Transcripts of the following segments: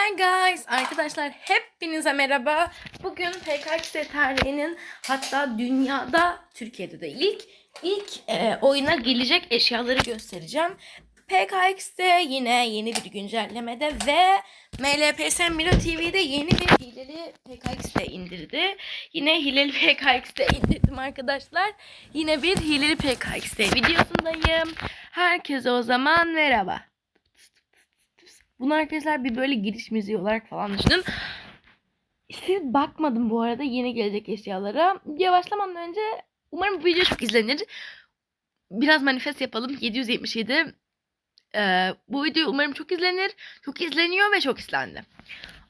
Hi guys! Arkadaşlar hepinize merhaba. Bugün PKX tarihinin hatta dünyada Türkiye'de de ilk ilk e, oyuna gelecek eşyaları göstereceğim. PKX'de yine yeni bir güncellemede ve MLPS Milo TV'de yeni bir hileli PKX'de indirdi. Yine hileli PKX'de indirdim arkadaşlar. Yine bir hileli PKX'de videosundayım. Herkese o zaman merhaba. Bunu arkadaşlar bir böyle giriş müziği olarak falan düşünün. Siz bakmadım bu arada yeni gelecek eşyalara. Yavaşlamadan önce umarım bu video çok izlenir. Biraz manifest yapalım. 777. Ee, bu video umarım çok izlenir. Çok izleniyor ve çok izlendi.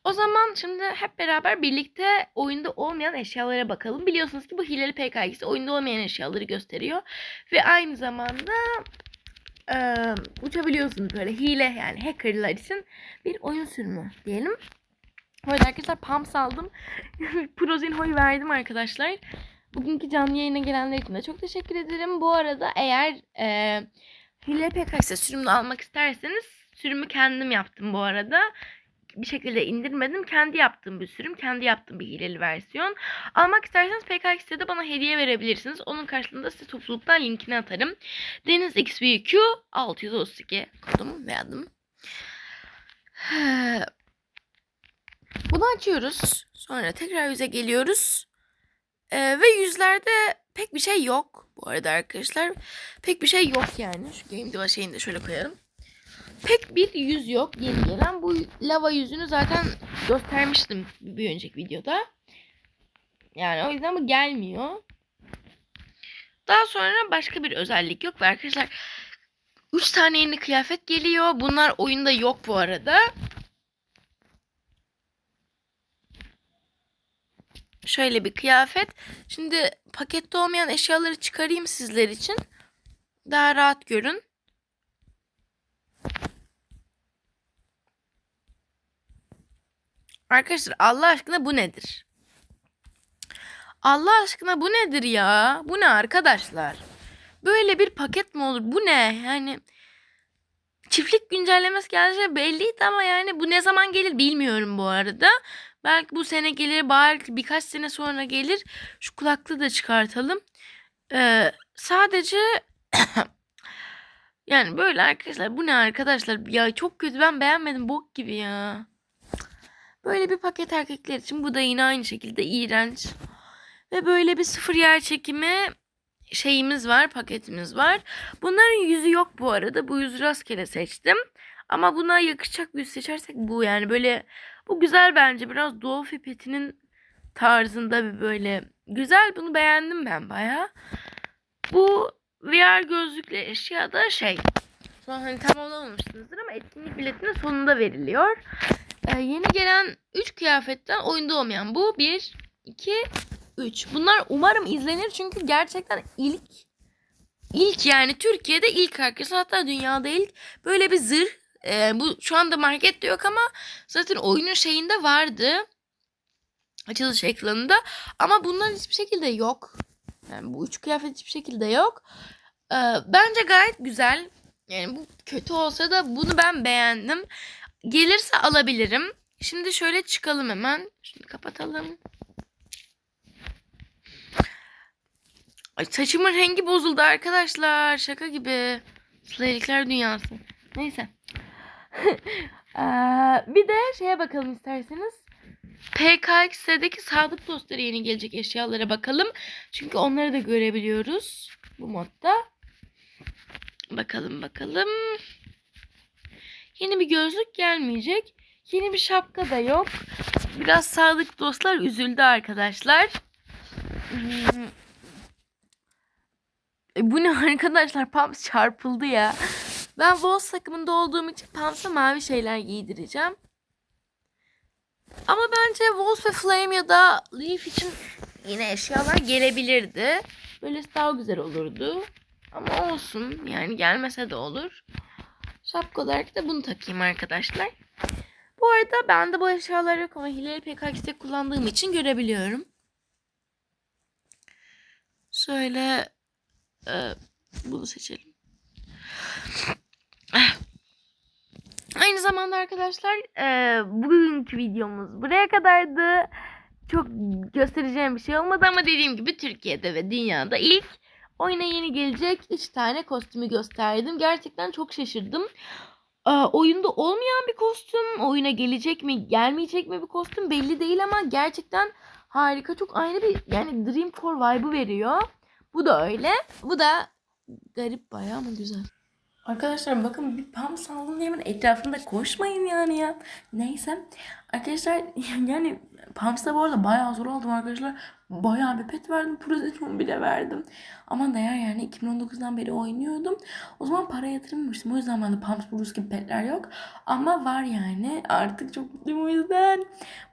O zaman şimdi hep beraber birlikte oyunda olmayan eşyalara bakalım. Biliyorsunuz ki bu hileli PKX oyunda olmayan eşyaları gösteriyor. Ve aynı zamanda e, uçabiliyorsunuz böyle hile yani hackerlar için bir oyun sürümü diyelim. Arada arkadaşlar pumps aldım. Prozinho'yu verdim arkadaşlar. Bugünkü canlı yayına gelenler için de çok teşekkür ederim. Bu arada eğer e, hile PKX'e sürümünü almak isterseniz sürümü kendim yaptım bu arada. Bir şekilde indirmedim. Kendi yaptığım bir sürüm. Kendi yaptığım bir hileli versiyon. Almak isterseniz PKX'de de bana hediye verebilirsiniz. Onun karşılığında size topluluktan linkini atarım. Deniz XBQ 632 kodum ve adım. Bunu açıyoruz. Sonra tekrar yüze geliyoruz. Ee, ve yüzlerde pek bir şey yok. Bu arada arkadaşlar pek bir şey yok yani. Şu game diva şeyini de şöyle koyalım. Pek bir yüz yok yeni gelen. Bu lava yüzünü zaten göstermiştim bir önceki videoda. Yani o yüzden bu gelmiyor. Daha sonra başka bir özellik yok. Ve arkadaşlar 3 tane yeni kıyafet geliyor. Bunlar oyunda yok bu arada. Şöyle bir kıyafet. Şimdi pakette olmayan eşyaları çıkarayım sizler için. Daha rahat görün. Arkadaşlar Allah aşkına bu nedir? Allah aşkına bu nedir ya? Bu ne arkadaşlar? Böyle bir paket mi olur? Bu ne? Yani çiftlik güncellemesi geleceği belliydi ama yani bu ne zaman gelir bilmiyorum bu arada. Belki bu sene gelir, belki birkaç sene sonra gelir. Şu kulaklığı da çıkartalım. Ee, sadece yani böyle arkadaşlar bu ne arkadaşlar? Ya çok kötü ben beğenmedim bok gibi ya. Böyle bir paket erkekler için bu da yine aynı şekilde iğrenç. Ve böyle bir sıfır yer çekimi şeyimiz var, paketimiz var. Bunların yüzü yok bu arada. Bu yüzü rastgele seçtim. Ama buna yakışacak bir yüz seçersek bu yani böyle bu güzel bence. Biraz Doğu Fipeti'nin tarzında bir böyle güzel. Bunu beğendim ben baya. Bu VR gözlükle eşya da şey. An hani tam olamamışsınızdır ama etkinlik biletinin sonunda veriliyor. Ee, yeni gelen 3 kıyafetten oyunda olmayan bu. 1, 2, 3. Bunlar umarım izlenir çünkü gerçekten ilk ilk yani Türkiye'de ilk arkadaşlar hatta dünyada ilk böyle bir zırh e, bu şu anda markette yok ama zaten oyunun şeyinde vardı. Açılış ekranında. Ama bunların hiçbir şekilde yok. Yani bu üç kıyafet hiçbir şekilde yok. Ee, bence gayet güzel. Yani bu kötü olsa da bunu ben beğendim. Gelirse alabilirim. Şimdi şöyle çıkalım hemen. Şimdi kapatalım. Ay saçımın rengi bozuldu arkadaşlar. Şaka gibi. Slaylikler dünyası. Neyse. Ee, bir de şeye bakalım isterseniz. PKX'deki sadık dostları yeni gelecek eşyalara bakalım. Çünkü onları da görebiliyoruz bu modda. Bakalım bakalım. Yeni bir gözlük gelmeyecek. Yeni bir şapka da yok. Biraz sadık dostlar üzüldü arkadaşlar. Hmm. E, bu ne arkadaşlar? Pumps çarpıldı ya. Ben Wolves takımında olduğum için Pumps'a mavi şeyler giydireceğim. Ama bence Wolves ve Flame ya da Leaf için yine eşyalar gelebilirdi. Böylesi daha güzel olurdu. Ama olsun. Yani gelmese de olur. Şapka olarak da bunu takayım arkadaşlar. Bu arada ben de bu eşyaları yok ama hileli PKX'de kullandığım için görebiliyorum. Şöyle e, bunu seçelim. Aynı zamanda arkadaşlar e, bugünkü videomuz buraya kadardı. Çok göstereceğim bir şey olmadı ama dediğim gibi Türkiye'de ve dünyada ilk oyuna yeni gelecek 3 tane kostümü gösterdim. Gerçekten çok şaşırdım. E, oyunda olmayan bir kostüm, oyuna gelecek mi gelmeyecek mi bir kostüm belli değil ama gerçekten harika. Çok aynı bir yani Dream Core vibe'ı veriyor. Bu da öyle. Bu da garip bayağı ama güzel. Arkadaşlar bakın bir pam saldım etrafında koşmayın yani ya. Neyse. Arkadaşlar yani Pams'ta bu arada bayağı zor aldım arkadaşlar. Bayağı bir pet verdim. Prozitron bile verdim. Ama değer yani 2019'dan beri oynuyordum. O zaman para yatırmamıştım. O yüzden bende Pams Burus gibi petler yok. Ama var yani. Artık çok mutluyum o yüzden.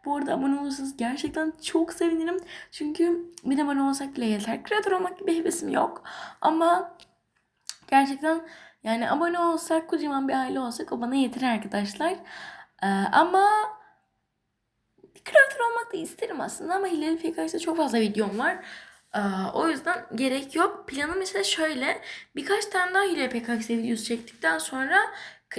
Bu arada abone olursanız gerçekten çok sevinirim. Çünkü bir abone olsak bile yeter. Kreatör olmak gibi hevesim yok. Ama gerçekten yani abone olsak, kocaman bir aile olsak o bana yeter arkadaşlar. Ee, ama kreatör olmak da isterim aslında ama Hilal PKX'de çok fazla videom var. Ee, o yüzden gerek yok. Planım mesela şöyle. Birkaç tane daha Hilal PKX videosu çektikten sonra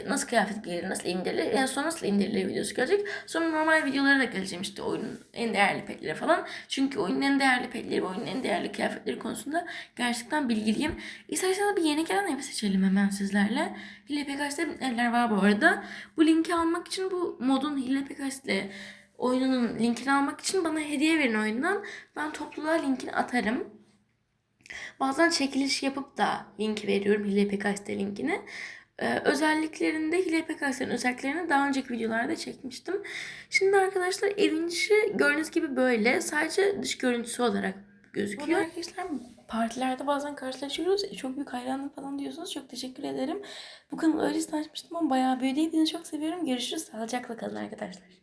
nasıl kıyafet giyilir, nasıl indirilir, en son nasıl indirilir videosu gelecek. Sonra normal videolara da geleceğim işte oyunun en değerli petleri falan. Çünkü oyunun en değerli petleri ve oyunun en değerli kıyafetleri konusunda gerçekten bilgiliyim. İsterseniz bir yeni gelen ev seçelim hemen sizlerle. Hile PKX'de evler var bu arada. Bu linki almak için bu modun Hile PKX'de oyununun linkini almak için bana hediye verin oyundan. Ben topluluğa linkini atarım. Bazen çekiliş yapıp da linki veriyorum Hile PKX'de linkini. Ee, özelliklerinde Hile PKX'lerin özelliklerini daha önceki videolarda çekmiştim. Şimdi arkadaşlar evin içi gördüğünüz gibi böyle. Sadece dış görüntüsü olarak gözüküyor. Arkadaşlar partilerde bazen karşılaşıyoruz. E, Çok büyük hayranlık falan diyorsunuz. Çok teşekkür ederim. Bu kanalı öylesine açmıştım ama bayağı büyüdü. Hepinizi çok seviyorum. Görüşürüz. Sağlıcakla kalın arkadaşlar.